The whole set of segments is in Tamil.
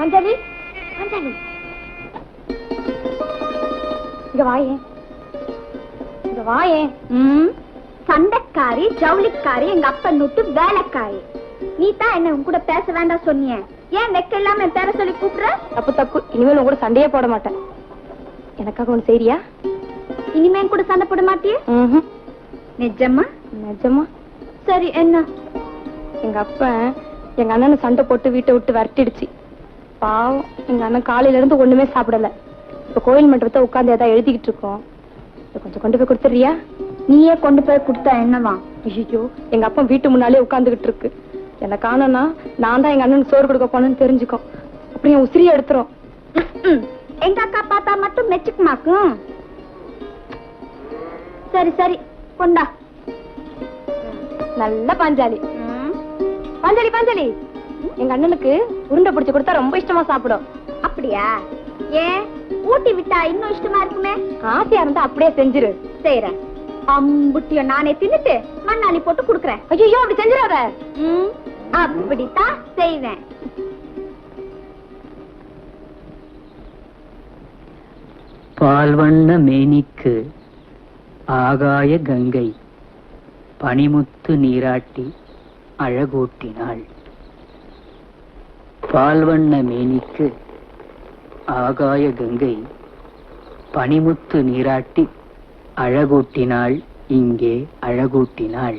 அஞ்சலி அஞ்சலி. இங்க வாயே. இங்க வாயே. சண்டைக்காரி ஜவுளிக்காரி எங்க அப்பன் நுட்டு வேலைக்காரி. நீ தான் என்ன உன் கூட பேச வேண்டாம் சொன்னிய. ஏன் நெக்க இல்லாம என் பேரை சொல்லி கூப்பிடுற? தப்பு தப்பு. இனிமேல் உங்க கூட சண்டையே போட மாட்டேன். எனக்காக ஒண்ணு செய்றியா? இனிமே கூட சண்டை போட மாட்டியே. நிஜமா? நிஜமா. சரி என்ன? எங்க அப்பன் எங்க அண்ணனை சண்டை போட்டு வீட்டை விட்டு விரட்டிடுச்சு. பாவம். எங்க அண்ணன் காலையில இருந்து ஒண்ணுமே சாப்பிடல. இப்ப கோயில் மண்டபத்தை உட்கார்ந்து ஏதாவது எழுதிக்கிட்டு இருக்கோம். கொஞ்சம் கொண்டு போய் கொடுத்துறியா நீயே கொண்டு போய் கொடுத்தா என்னவா? ஐயோ எங்க அப்பா வீட்டு முன்னாலே உட்கார்ந்துகிட்டு இருக்கு. என்ன காணோம்னா நான் தான் எங்க அண்ணனுக்கு சோறு கொடுக்க போனேன்னு தெரிஞ்சுக்கும் அப்புறம் என் உசிரியை எடுத்துரும். எங்க அக்கா பார்த்தா மட்டும் மெச்சுக்குமாக்கும்? சரி சரி கொண்டா. நல்ல பாஞ்சாலி. பாஞ்சாலி பாஞ்சாலி. எங்க அண்ணனுக்கு உருண்டை பிடிச்சு கொடுத்தா ரொம்ப இஷ்டமா சாப்பிடும். அப்படியா? ஏன்? ஊட்டி விட்டா இன்னும் இஷ்டமா இருக்குமே? ஆசையா இருந்தா அப்படியே செஞ்சிரு. செய்யறேன் அம்புட்டிய நானே தின்னுட்டு மண்ணாணி போட்டு குடுக்கறேன். ஐயோ அப்படி செஞ்சிடாத. ம், அப்படித்தான் செய்வேன். பால்வண்ண மேனிக்கு ஆகாய கங்கை பனிமுத்து நீராட்டி அழகூட்டினாள். பால்வண்ண மேனிக்கு ஆகாய கங்கை பனிமுத்து நீராட்டி அழகூட்டினாள் இங்கே அழகூட்டினாள்.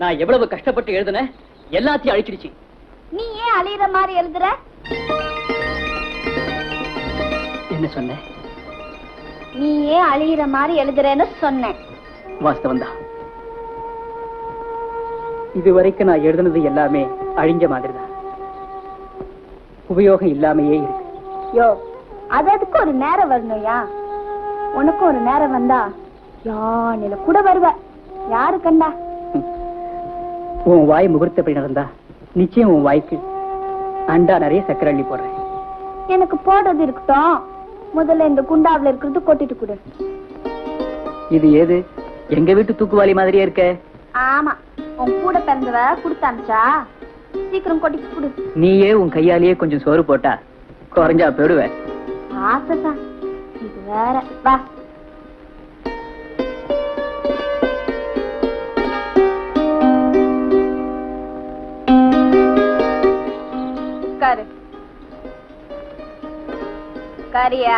நான் எவ்வளவு கஷ்டப்பட்டு எழுதுனேன்? எல்லாத்தையும் அழிச்சிடுச்சு. நீ ஏன் அழியிற மாதிரி எழுதுற? என்ன சொன்ன? நீ ஏன் அழியிற மாதிரி எழுதுறேன்னு சொன்னேன் வாஸ்தவம் தான். இதுவரைக்கும் நான் எழுதுனது எல்லாமே அழிஞ்ச மாதிரி தான். உபயோகம் இல்லாமையே இருக்கு. யோ அது அதுக்கு ஒரு நேரம் வரணும்யா? உனக்கும் ஒரு நேரம் வந்தா யானையில கூட வருவ. யாரு கண்டா? உன் வாய் முகூர்த்தப்படி நடந்தா நிச்சயம் உன் வாய்க்கு அண்டா நிறைய சக்கரை அள்ளி போடுறேன். எனக்கு போடுறது இருக்கட்டும். முதல்ல இந்த குண்டாவுல இருக்கிறது கொட்டிட்டு கொடு. இது ஏது? எங்க வீட்டு தூக்குவாளி மாதிரியே இருக்க. ஆமா உன் கூட பிறந்தவ கொடுத்து அனுப்பிச்சா சீக்கிரம் கொட்டிட்டு கொடு. நீயே உன் கையாலேயே கொஞ்சம் சோறு போட்டா குறைஞ்சா போயிடுவேன் ஆசைதான். இது வேற. வா. உட்காரியா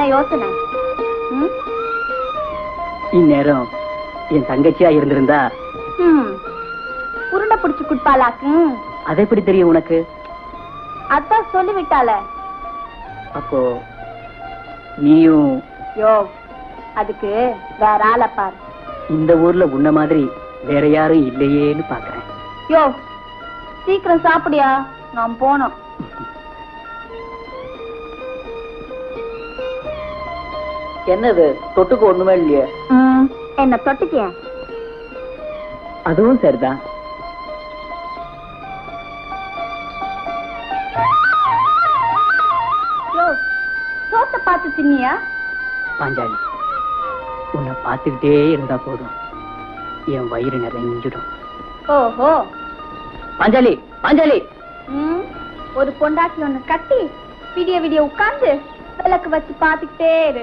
என்ன யோசனை? இந்நேரம் என் தங்கச்சியா இருந்திருந்தா. உருண்டை பிடிச்சு குடுப்பாளாக்கு அது எப்படி தெரியும் உனக்கு? அதான் சொல்லி விட்டால அப்போ நீயும் யோ அதுக்கு வேற ஆளை பாரு. இந்த ஊர்ல உன்ன மாதிரி வேற யாரும் இல்லையேன்னு பாக்குறேன். யோ சீக்கிரம் சாப்பிடியா? நான் போனோம். என்னது? தொட்டுக்கு ஒண்ணுமே இல்லையே. என்ன தொட்டுக்கிய? அதுவும் சரிதான். யோ சோத்தை பார்த்து தின்னியா? பாஞ்சாலி உன்னை பார்த்துக்கிட்டே இருந்தா போதும். என் வயிறு நிறைஞ்சிடும். ஓஹோ. பாஞ்சாலி பாஞ்சாலி. ஒரு பொண்டாட்டி ஒண்ணு கட்டி விடிய விடிய உட்கார்ந்து விளக்கு வச்சு பாத்துக்கிட்டே இரு.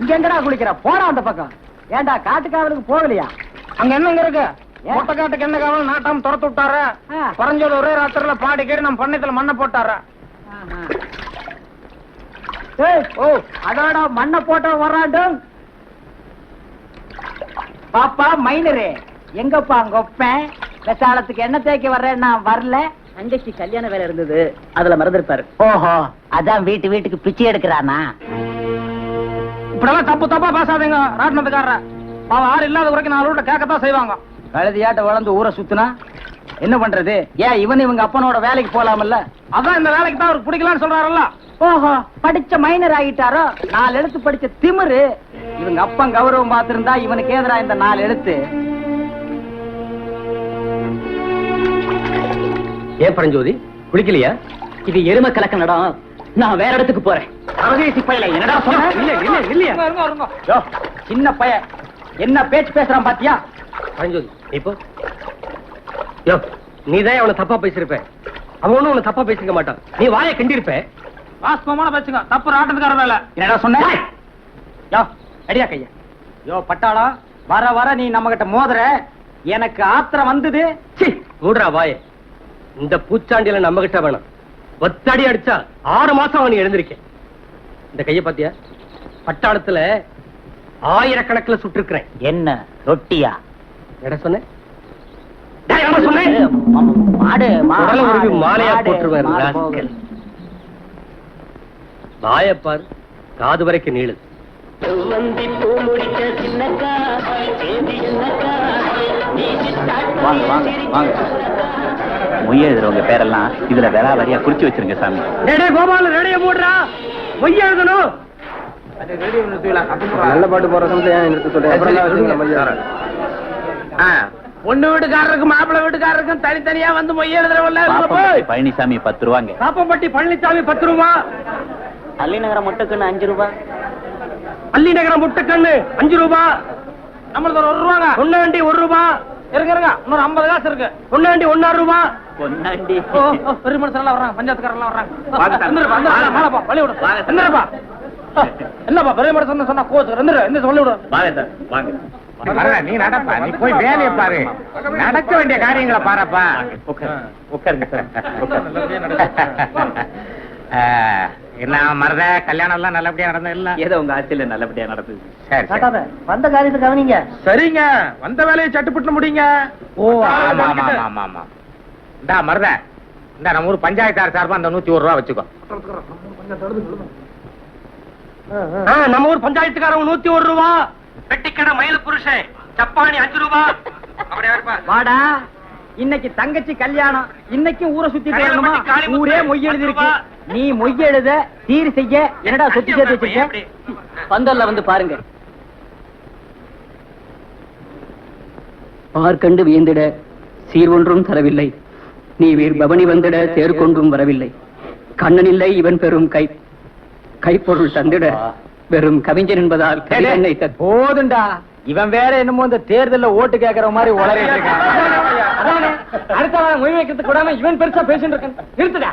இங்க எங்கடா குளிக்கிற? போடா அந்த பக்கம். ஏண்டா காட்டுக்காவலுக்கு போகலையா? அங்க என்னங்க இருக்கு? மொட்டை காட்டுக்கு என்ன காவல்? நாட்டாம துரத்து விட்டாரு. குறைஞ்சது ஒரே ராத்திரில பாடி கேட்டு நம்ம பண்ணத்துல மண்ணை போட்டாரு. ஓ அதோட மண்ணை போட்ட வர்றாண்டும் பாப்பா மைனரு எங்கப்பா கொப்பேன் விசாலத்துக்கு என்ன தேய்க்க வர்றேன் நான் வரல. அன்றைக்கு கல்யாண வேலை இருந்தது. அதுல மறந்துருப்பாரு. ஓஹோ அதான் வீட்டு வீட்டுக்கு பிச்சை எடுக்கிறானா? இப்படிலாம் தப்பு தப்பா பேசாதீங்க ராட்டினத்துக்காரர. அவன் ஆறு இல்லாத வரைக்கும் நாலு கேட்கத்தான் செய்வாங்க. கழுதியாட்ட வளர்ந்து ஊரை சுத்துனா? என்ன பண்றது? ஏன் இவன் இவங்க அப்பனோட வேலைக்கு போலாமல்ல? அதான் இந்த வேலைக்கு தான் அவருக்கு பிடிக்கலாம்னு சொல்றாருல்ல. ஓஹோ படிச்ச மைனர் ஆகிட்டாரோ? நாலு எழுத்து படிச்ச திமிரு. இவங்க அப்பன் கௌரவம் பார்த்திருந்தா இவனுக்கு ஏதுடா இந்த நாலு எழுத்து. ஏன் பரஞ்சோதி குளிக்கலையா? இது எரும கலக்க நடம். நான் வேற இடத்துக்கு போறேன். பரதேசி பையல என்னடா சொன்ன இல்ல இல்ல இல்லையா சின்ன பைய என்ன பேச்சு பேசுறான் பாத்தியா? பரஞ்சோதி இப்போ யோ நீ தான் அவனை தப்பா பேசிருப்ப அவன் ஒண்ணும் உன்னை தப்பா பேசிக்க மாட்டான். நீ வாயை கிண்டிருப்ப வாஸ்தவமான பேசுங்க தப்பு ராட்டத்துக்கார வேலை. என்னடா சொன்ன? யோ அடியா கையா. யோ பட்டாளா வர வர நீ நம்ம கிட்ட மோதுற. எனக்கு ஆத்திரம் வந்தது. சி மூடுறா வாயை. இந்த பூச்சாண்டியில நம்ம கிட்ட வேணாம். ஒத்தடி அடிச்சா ஆறு மாசம் அவன் எழுந்திருக்க. இந்த கைய பாத்தியா? பட்டாளத்துல ஆயிரக்கணக்கில் சுட்டிருக்கிறேன். என்ன? ரொட்டியா? என்ன சொன்னேன் டேய், என்ன சொன்னேன் ம- மாடு மாலையா போட்டுருவாரு. வாயப்பார் காது வரைக்கும் நீளுது வாங்க வாங்க வாங்க. மொய் எழுதுறவங்க பேரெல்லாம் இதுல வேளா வரியா குறிச்சு வச்சிருங்க சாமி. கோபால ரெடிய மூடுறா. பொய்யா எழுதணும் நல்ல பாட்டு போற பொண்ணு வீட்டுக்காரருக்கு மாப்பிள்ளை வீட்டுக்காரருக்கும் தனித்தனியா வந்து மொய் எழுதுறவல்ல பாப்பம்பட்டி பழனிசாமி பத்து ரூபாங்க. காப்பம்பட்டி பழனிசாமி பத்து ரூபா? அள்ளிநகரம் முட்டைக்குன்னு அஞ்சு ரூபாய் அள்ளி நகரம் முட்டைக்கண்ணு அஞ்சு ரூபா. நம்மளுக்கு ஒரு ரூபாங்க. பொன்னாண்டி ஒரு ரூபா. இருங்க இருங்க. இன்னொரு ஐம்பது காசு இருக்கு. பொன்னாண்டி ஒன்னாறு ரூபா. பொன்னாண்டி பெரிய மனுஷன் வர்றாங்க. பஞ்சாயத்துக்காரெல்லாம் வர்றாங்க. வழி விடு. வாங்க சார். எந்திரப்பா. ஆ, என்னப்பா பெரிய மனுஷன் சொன்னா கோச்சு? எந்திர சொல்லி விடு வாங்க சார். வாங்க. நீ நடப்பா நீ போய் வேலையை பாரு நடக்க வேண்டிய காரியங்களை பாருப்பா என்ன மருத கல்யாணம் எல்லாம் நல்லபடியா நடந்தது இல்ல ஏதோ உங்க ஆட்சியில நல்லபடியா நடந்தது சரி. வந்த காரியத்தை கவனிங்க சரிங்க வந்த வேலையை சட்டுப்பட்டு முடிங்க ஓ ஆமா ஆமா ஆமா ஆமா இந்தா மருத இந்த நம்ம ஊர் பஞ்சாயத்தார் சார்பா அந்த நூத்தி ஒரு ரூபா வச்சுக்கோ ஆ, நம்ம ஊர் பஞ்சாயத்துக்காரங்க நூத்தி ஒரு ரூபா வெட்டிக்கடை மயில் புருஷன் சப்பானி அஞ்சு ரூபா. அப்படியா இருப்பா வாடா இன்னைக்கு தங்கச்சி கல்யாணம் இன்னைக்கும் ஊரை சுத்தி கல்யாணம் போகணுமா பண்ணி. காளிமுத்து ஊரே மொய் எழுதி இருக்கு பத்து நீ மொய் எழுத சீர் செய்ய என்னடா சொத்து சேர்த்து வச்சிருக்க? பந்தல்ல வந்து பாருங்க. பார்க்கண்டு வியந்திட சீர் ஒன்றும் தரவில்லை. நீ வீர் பவனி வந்திட தேர் கொண்டும் வரவில்லை. கண்ணனில்லை இவன் பெரும் கை. கைப்பொருள் தந்திட. வெறும் கவிஞன் என்பதால் போதுண்டா. இவன் வேற என்னமோ இந்த தேர்தல்ல ஓட்டு கேக்குற மாதிரி உளறிட்டு இருக்கான். அதானே அடுத்தவன் மொய் வைக்கிறதுக்கு கூடாம இவன் பெருசா பேசிட்டு இருக்கான். நிறுத்துடா.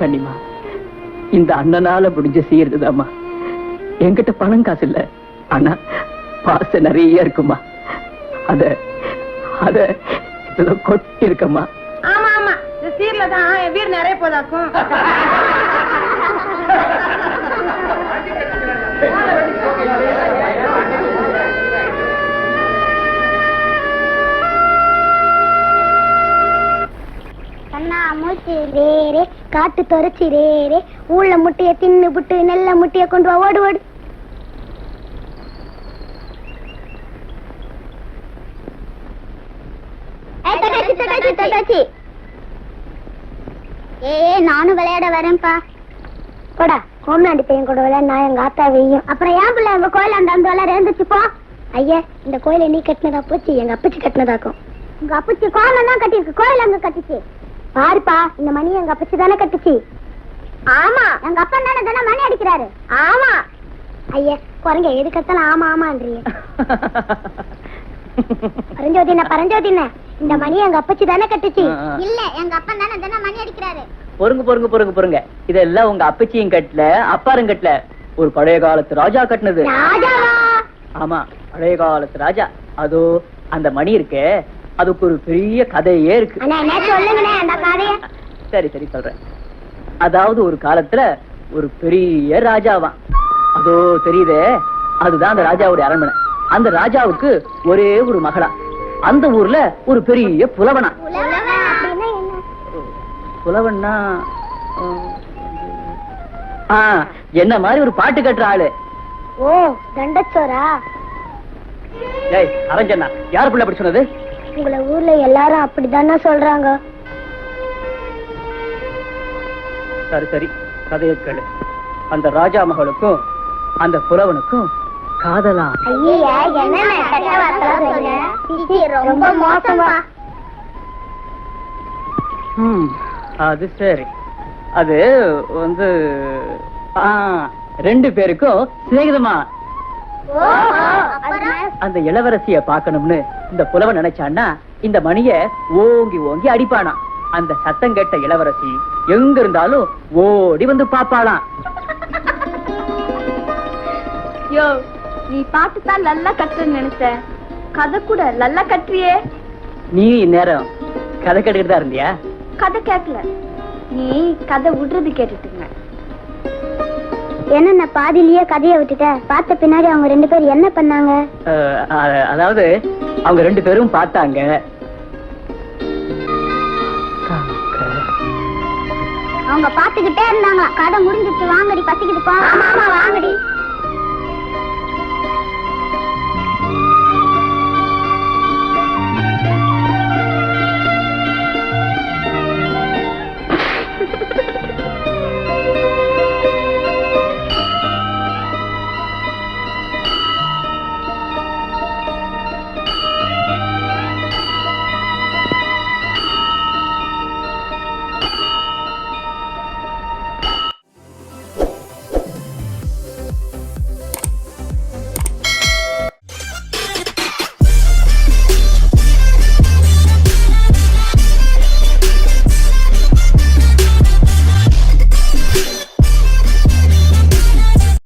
கண்ணிமா இந்த அண்ணனால முடிஞ்ச செய்யறதுதாம்மா என்கிட்ட பணம் காசு இல்ல ஆனா பாசம் நிறைய இருக்குமா அத அத கொட்டி இருக்கம்மா சீர்ல தான் என் வீடு நிறைய போதாக்கும். கண்ணா ரேரே காட்டு தொரைச்சி ரேரே. ஊள்ள முட்டைய தின்னு புட்டு நெல்ல முட்டைய கொண்டு வா ஓடு ஓடு. தட்டாச்சி, தட்டாச்சி, தட்டாச்சி. ஏய் நானும் விளையாட வரேன்ப்பா. போடா கோமாண்டி பையன் கூட விளையாட நான் எங்க ஆத்தா வெய்யும் அப்புறம் ஏன் பிள்ளை எங்க கோயில் அந்த அந்த விளையாட இருந்துச்சு போ. ஐயா இந்த கோயிலை நீ கட்டினதா போச்சு எங்க அப்பச்சி கட்டினதாக்கும். உங்க அப்பச்சி கோலம் தான் கட்டிருக்கு கோயில் அங்க கட்டுச்சு. பாருப்பா இந்த மணி எங்க அப்பச்சி தானே கட்டுச்சு. ஆமா. எங்க அப்பா தானே தானே மணி அடிக்கிறாரு? ஆமா. ஐயா குரங்க எது கத்தாலும் ஆமா ஆமான்றீங்க. பரஞ்சோதின பரஞ்சோதின. இந்த மணி எங்க அப்பச்சி தானே கட்டுச்சு. இல்ல எங்க அப்பா தானே தானே மணி அடிக்கிறாரு. பொறுங்க பொறுங்க பொறுங்க பொறுங்க. இதெல்லாம் உங்க அப்பச்சியும் கட்டல அப்பாரும் கட்டல. ஒரு பழைய காலத்து ராஜா கட்டினது. ஆமா பழைய காலத்து ராஜா. அதோ அந்த மணி இருக்கே. அதுக்கு ஒரு பெரிய கதையே இருக்கு. சரி சரி சொல்றேன். அதாவது ஒரு காலத்துல ஒரு பெரிய ராஜாவான் அதோ தெரியுதே? அதுதான் அந்த ராஜாவுடைய அரண்மனை. அந்த ராஜாவுக்கு ஒரே ஒரு மகளா. அந்த ஊர்ல ஒரு பெரிய புலவனா. புலவன்னா என்ன மாதிரி ஒரு பாட்டு கட்டுற ஆளு? ஓ தண்டச்சோரா? ஏய் அரஞ்சண்ணா யார் பிள்ளை அப்படி சொன்னது? உங்களை ஊர்ல எல்லாரும் அப்படிதானே சொல்றாங்க. சரி சரி கதையை கேளு. அந்த ராஜா மகளுக்கும் அந்த புலவனுக்கும் காதலா? ரொம்ப மோசமா. அது சரி. அது வந்து ரெண்டு பேருக்கும் சிநேகிதமா? அந்த இளவரசிய பார்க்கணும்னு இந்த புலவன் நினைச்சான்னா இந்த மணிய ஓங்கி ஓங்கி அடிப்பானா? அந்த சத்தம் கேட்ட இளவரசி எங்க இருந்தாலும் ஓடி வந்து பாப்பாளாம் நீ பாட்டு தான் நல்லா கட்டுன்னு நினைச்சேன். கதை கூட நல்லா கட்டுறியே. நீ இந்நேரம் கதை கேட்டுக்கிட்டு இருந்தியா? கதை கேட்கல. நீ கதை விடுறது கேட்டுட்டு இருந்த. என்ன நான் பாதியிலேயே கதையை விட்டுட்டேன் பார்த்த பின்னாடி அவங்க ரெண்டு பேரும் என்ன பண்ணாங்க? அதாவது அவங்க ரெண்டு பேரும் பார்த்தாங்க. அவங்க பாத்துக்கிட்டே இருந்தாங்க கதை முடிஞ்சிட்டு வாங்கடி பசிக்குது போ. ஆமா ஆமா வாங்கடி.